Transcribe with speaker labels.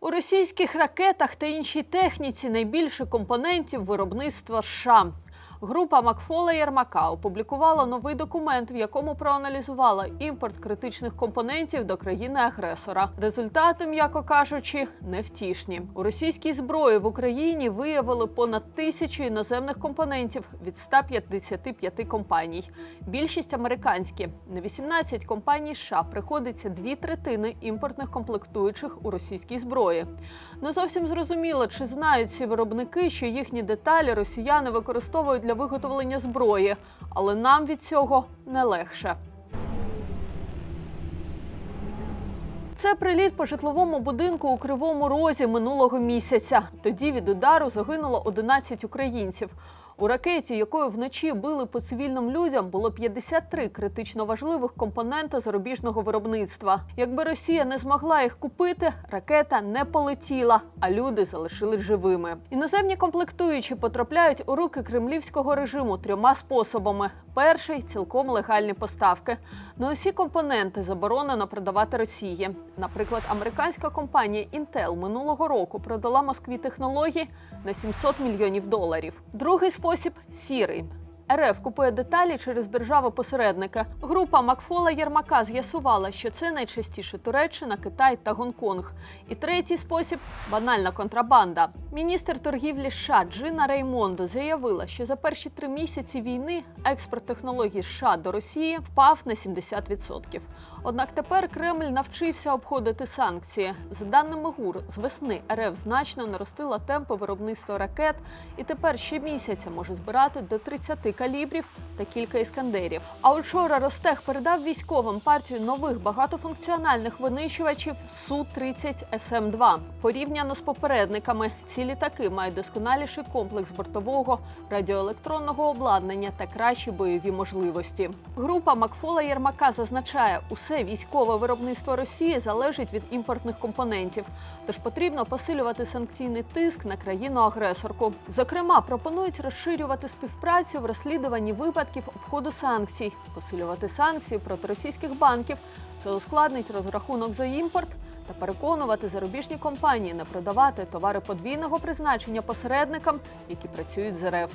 Speaker 1: У російських ракетах та іншій техніці найбільше компонентів виробництва США. Група Макфола Єрмака опублікувала новий документ, в якому проаналізувала імпорт критичних компонентів до країни-агресора. Результати, м'яко кажучи, невтішні. У російській зброї в Україні виявили понад тисячу іноземних компонентів від 155 компаній. Більшість американські. На 18 компаній США приходиться дві третини імпортних комплектуючих у російській зброї. Не зовсім зрозуміло, чи знають ці виробники, що їхні деталі росіяни використовують для виготовлення зброї, але нам від цього не легше. Це приліт по житловому будинку у Кривому Розі минулого місяця. Тоді від удару загинуло 11 українців. У ракеті, якою вночі били по цивільним людям, було 53 критично важливих компонента зарубіжного виробництва. Якби Росія не змогла їх купити, ракета не полетіла, а люди залишились живими. Іноземні комплектуючі потрапляють у руки кремлівського режиму трьома способами: перший цілком легальні поставки. На усі компоненти заборонено продавати Росії. Наприклад, американська компанія Intel минулого року продала Москві технології на 700 мільйонів доларів. Другий спосіб сірий. РФ купує деталі через держави-посередника. Група Макфола Єрмака з'ясувала, що це найчастіше Туреччина, Китай та Гонконг. І третій спосіб банальна контрабанда. Міністр торгівлі США Джина Реймондо заявила, що за перші три місяці війни експорт технологій США до Росії впав на 70%. Однак тепер Кремль навчився обходити санкції. За даними ГУР, з весни РФ значно наростила темпи виробництва ракет і тепер щомісяця може збирати до 30 калібрів та кілька іскандерів. А учора Ростех передав військовим партію нових багатофункціональних винищувачів Су-30 СМ-2. Порівняно з попередниками, ці літаки мають досконаліший комплекс бортового радіоелектронного обладнання та кращі бойові можливості. Група Макфола Єрмака зазначає, усе військове виробництво Росії залежить від імпортних компонентів, тож потрібно посилювати санкційний тиск на країну-агресорку. Зокрема, пропонують розширювати співпрацю в розслідуванні випадків обходу санкцій, посилювати санкції проти російських банків. Це ускладнить розрахунок за імпорт та переконувати зарубіжні компанії не продавати товари подвійного призначення посередникам, які працюють з РФ.